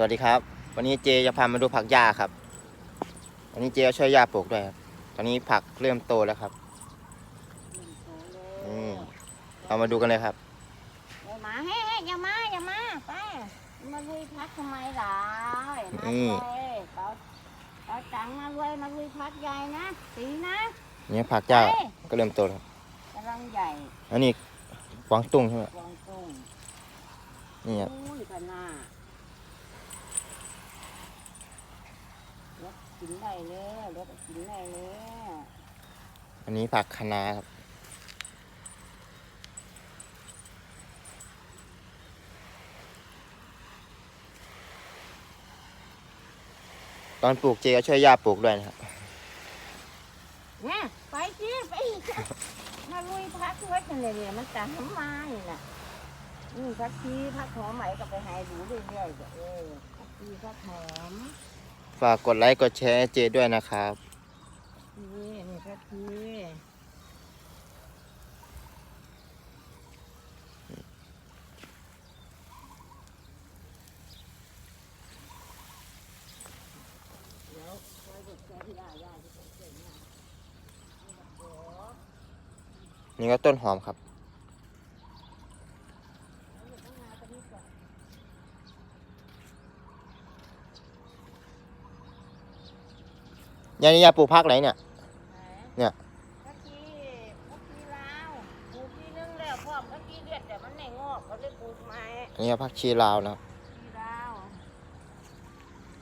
สวัสดีครับ วันนี้เจจะพามาดูผักหญ้าครับ วันนี้เจจะช่วยหญ้าปลูกด้วยครับ ตอนนี้ผักเริ่มโตแล้วครับอืมเรามาดูกันเลยครับอย่ามาเฮ้ยเฮ้ยอย่ามาอย่ามาไปมาลุยพักทำไมล่ะมาอืมเลยเขาเขาจังมาลุยมาลุยพักใหญ่นะสีนะนี่ผักหญ้าไปก็เริ่มโตแล้วครับกำลังใหญ่อันนี้กวางตุ้งใช่ไหมกวางตุ้งนี่ครับ อุ้ย กันหน้าเล็กกินได้เลยเล็กกินได้เลยอันนี้ผักคะน้าครับ ตอนปลูกเจก็ช่วยหญ้าปลูกด้วยนะครับเนี่ยไปสิไปอีกมาลุยพักไว้กันเลยเนี่ยมันจะทำมาอยู่น่ะนี่พักชีพักหอมไหมก็ไปหาดูเรื่อยๆเออพักชีพักหอม ฝากกดไลค์กดแชร์เจด้วยนะครับนี่นี่ก็ทีเดี๋ยวคร์ที่ได้ได้ที่ผมเก่งนะนี่แบบโอ้นี่ก็ต้นหอมครับ ยต้องมาตรงนี้ก่อน ยายนี่ยายปลูกผักไหนเนี่ย เนี่ย พักชีพักชีลาวปลูกทีนึงแล้วพร้อมพักชีเลือดแต่มันไม่งอกเขาเลยปลูกใหม่อันนี้ผักชีลาวนะครับชีลาว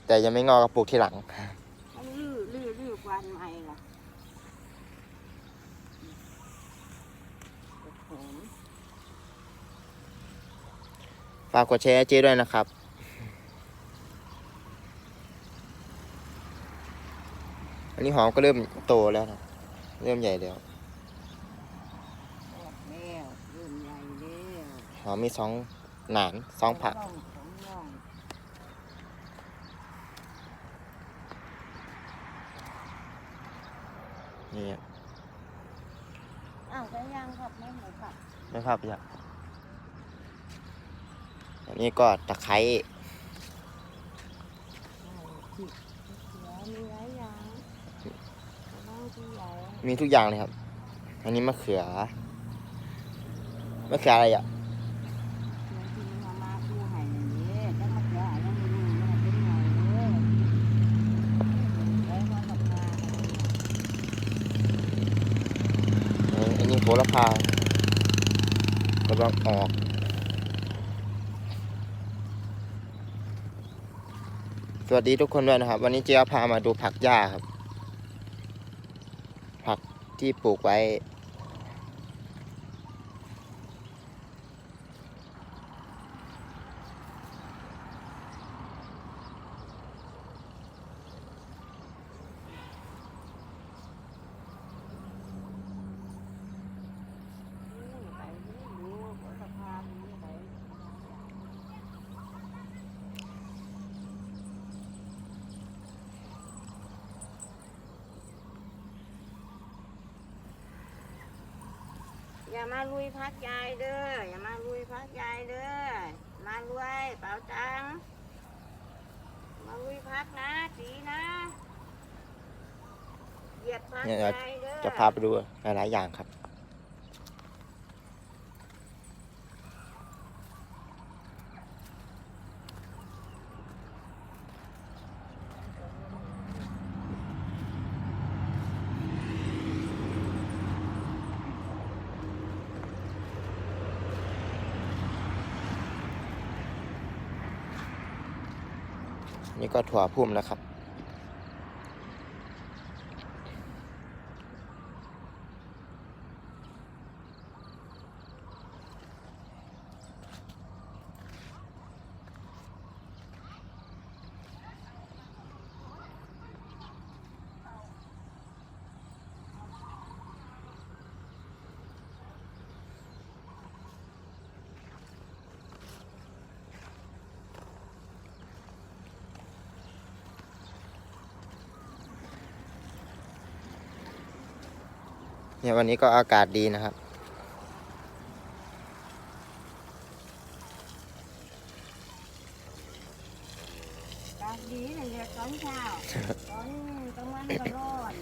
แต่ยังไม่งอกก็ปลูกทีหลัง มันลื้อลื้อลื้อกวานใหม่ล่ะหอมฝากกดแชร์ให้เจด้วยนะครับ นนี้หอมก็เริ่มโตแล้วนะเริ่มใหญ่แล้ว ออกแล้วเริ่มใหญ่แล้วหอมมีสองหนานสองผักร่สองร่องนี่ครับอ้าวก็ยังครับไม่หมูผักไม่ภาพอยากอันนี้ก็ตะไคร้ ผิดเสือมีหลายอย่างน้องที่ใหญ่ มีทุกอย่างเลยครับ อันนี้มะเขือ มะเขืออะไรอะอันเอามาคู่ให้นั่นเด้จักมาเสืออะไรไม่รู้มันเป็นไงเลยไว้ว่ากับงานอันนี้โหระพากำลังออกสวัสดีทุกคนด้วยนะครับ วันนี้เจ๊พามาดูผักหญ้าครับ ที่ปลูกไว้ ไปดูหัวสะพานนี่ไป อย่ามาลุยพักยายเด้อ อย่ามาลุยพักยายเด้อ มาลุยเป๋าตังมาลุยพักนะสีนะเหยียบพักเนี่ยยายเด้อ จะพาไปดูหลายๆอย่างครับ นี่ก็ถั่วพุ่มแล้วครับ เนี่ยวันนี้ก็อากาศดีนะครับ ดีเลยเรียกตอนเช้าตอนกลางวันก็ร้อน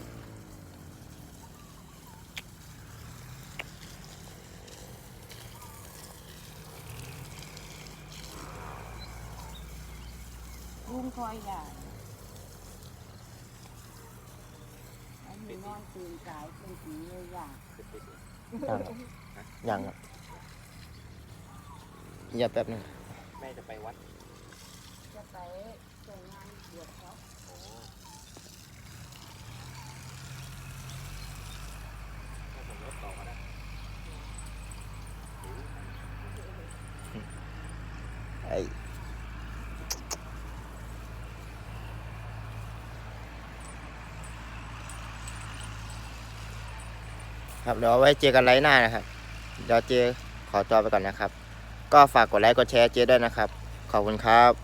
ลุงคอยใหญ่อันนี้นอน ตื่นสายเป็นสีเลยอยากยังครับอย่าแป๊บนึงแม่จะไปวัด จะไปแต่งงานบวชเขาถ้าผมรถต่อก็ได้ ไอ้ ครับเดี๋ยวไว้เจอกันไลฟ์หน้านะครับเดี๋ยวเจขอตัวไปก่อนนะครับ ก็ฝากกดไลค์กดแชร์เจด้วยนะครับ ขอบคุณครับ